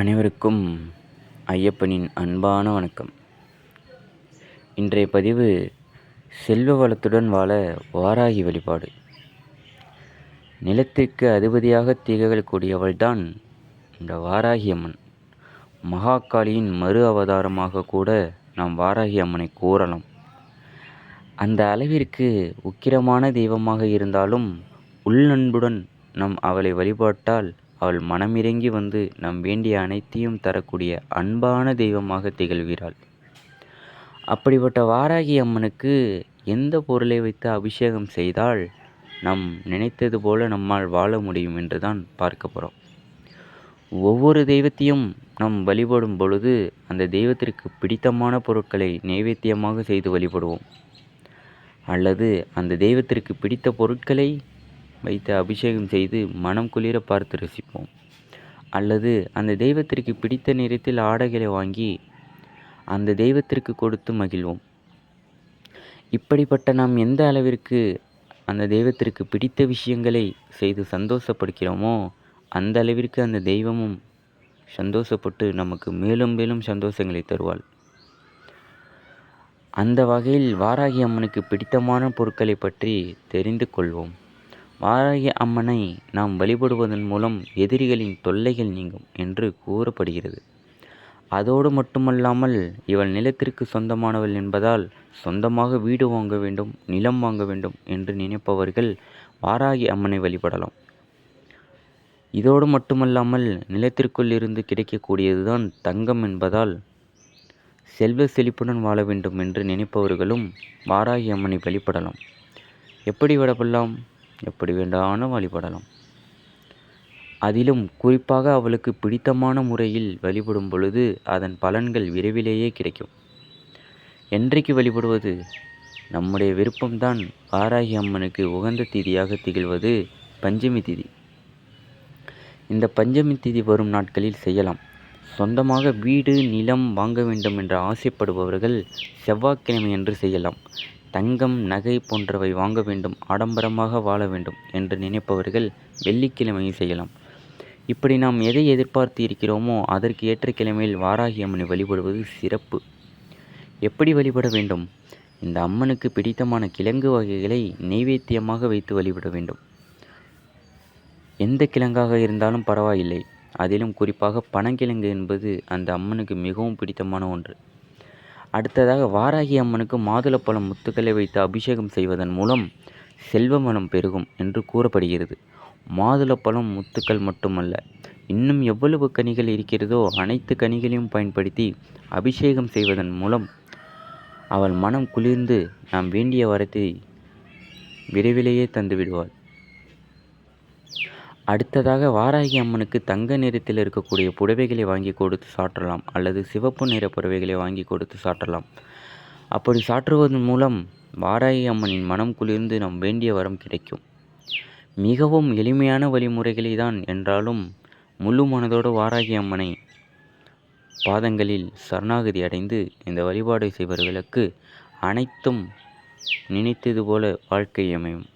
அனைவருக்கும் ஐயப்பனின் அன்பான வணக்கம். இன்றைய பதிவு செல்வ வளத்துடன் வாழ வாராகி வழிபாடு. நிலத்திற்கு அதிபதியாக திகழக்கூடியவள்தான் இந்த வாராகி அம்மன் மகாகாளியின் மறு அவதாரமாக கூட நாம் வாராகி அம்மனை கூறலாம். அந்த அளவிற்கு உக்கிரமான தெய்வமாக இருந்தாலும் உள்நண்புடன் நம் அவளை வழிபாட்டால் அவள் மனமிறங்கி வந்து நம் வேண்டிய அனைத்தையும் தரக்கூடிய அன்பான தெய்வமாக திகழ்கிறாள். அப்படிப்பட்ட வாராகி அம்மனுக்கு எந்த பொருளை வைத்து அபிஷேகம் செய்தால் நம் நினைத்தது போல நம்மால் வாழ முடியும் என்று தான் பார்க்க போகிறோம் ஒவ்வொரு தெய்வத்தையும் நாம் வழிபடும் பொழுது அந்த தெய்வத்திற்கு பிடித்தமான பொருட்களை நைவேத்தியமாக செய்து வழிபடுவோம். அல்லது அந்த தெய்வத்திற்கு பிடித்த பொருட்களை வைத்து அபிஷேகம் செய்து மனம் குளிர பார்த்து ரசிப்போம். அல்லது அந்த தெய்வத்திற்கு பிடித்த நிறத்தில் ஆடைகளை வாங்கி அந்த தெய்வத்திற்கு கொடுத்து மகிழ்வோம். இப்படிப்பட்ட நாம் எந்த அளவிற்கு அந்த தெய்வத்திற்கு பிடித்த விஷயங்களை செய்து சந்தோஷப்படுகிறோமோ அந்த அளவிற்கு அந்த தெய்வமும் சந்தோஷப்பட்டு நமக்கு மேலும் மேலும் சந்தோஷங்களை தருவாள். அந்த வகையில் வாராகி அம்மனுக்கு பிடித்தமான பொருட்களை பற்றி தெரிந்து கொள்வோம். வாராகி அம்மனை நாம் வழிபடுவதன் மூலம் எதிரிகளின் தொல்லைகள் நீங்கும் என்று கூறப்படுகிறது. அதோடு மட்டுமல்லாமல் இவள் நிலத்திற்கு சொந்தமானவள் என்பதால் சொந்தமாக வீடு வாங்க வேண்டும் நிலம் வாங்க வேண்டும் என்று நினைப்பவர்கள் வாராகி அம்மனை வழிபடலாம். இதோடு மட்டுமல்லாமல் நிலத்திற்குள் இருந்து கிடைக்கக்கூடியதுதான் தங்கம் என்பதால் செல்வ செழிப்புடன் வாழ வேண்டும் என்று நினைப்பவர்களும் வாராகி அம்மனை வழிபடலாம். எப்படி விடப்படலாம் எப்படி வேண்டாலும் வழிபடலாம். அதிலும் குறிப்பாக அவளுக்கு பிடித்தமான முறையில் வழிபடும் பொழுது அதன் பலன்கள் விரைவிலேயே கிடைக்கும். என்றைக்கு வழிபடுவது? நம்முடைய விருப்பம்தான் வாராகி அம்மனுக்கு உகந்த திதியாக திகழ்வது பஞ்சமி திதி. இந்த பஞ்சமி திதி வரும் நாட்களில் செய்யலாம். சொந்தமாக வீடு நிலம் வாங்க வேண்டும் என்று ஆசைப்படுபவர்கள் செவ்வாய்க்கிழமை என்று செய்யலாம். தங்கம் நகை போன்றவை வாங்க வேண்டும் ஆடம்பரமாக வாழ வேண்டும் என்று நினைப்பவர்கள் வெள்ளிக்கிழமையை செய்யலாம். இப்படி நாம் எதை எதிர்பார்த்து இருக்கிறோமோ அதற்கு ஏற்ற கிழமையில் வாராகி அம்மனை வழிபடுவது சிறப்பு. எப்படி வழிபட வேண்டும்? இந்த அம்மனுக்கு பிடித்தமான கிழங்கு வகைகளை நெய்வேத்தியமாக வைத்து வழிபட வேண்டும். எந்த கிழங்காக இருந்தாலும் பரவாயில்லை. அதிலும் குறிப்பாக பனங்கிழங்கு என்பது அந்த அம்மனுக்கு மிகவும் பிடித்தமான ஒன்று. அடுத்ததாக வாராகி அம்மனுக்கு மாதுளப்பழம் முத்துக்களை வைத்து அபிஷேகம் செய்வதன் மூலம் செல்வமனம் பெருகும் என்று கூறப்படுகிறது. மாதுளப்பழம் முத்துக்கள் மட்டுமல்ல இன்னும் எவ்வளவு கனிகள் இருக்கிறதோ அனைத்து கனிகளையும் பயன்படுத்தி அபிஷேகம் செய்வதன் மூலம் அவள் மனம் குளிர்ந்து நாம் வேண்டிய வரத்தை விரைவிலேயே தந்துவிடுவாள். அடுத்ததாக வாராகி அம்மனுக்கு தங்க நிறத்தில் இருக்கக்கூடிய புடவைகளை வாங்கி கொடுத்து சாற்றலாம் அல்லது சிவப்பு நிற புடவைகளை வாங்கி கொடுத்து சாற்றலாம். அப்படி சாற்றுவதன் மூலம் வாராகி அம்மனின் மனம் குளிர்ந்து நம் வேண்டிய வரம் கிடைக்கும். மிகவும் எளிமையான வழிமுறைகளை தான் என்றாலும் முழு மனதோடு வாராகி அம்மனை பாதங்களில் சரணாகதி அடைந்து இந்த வழிபாடு செய்பவர்களுக்கு அனைத்தும் நினைத்தது போல வாழ்க்கை அமையும்.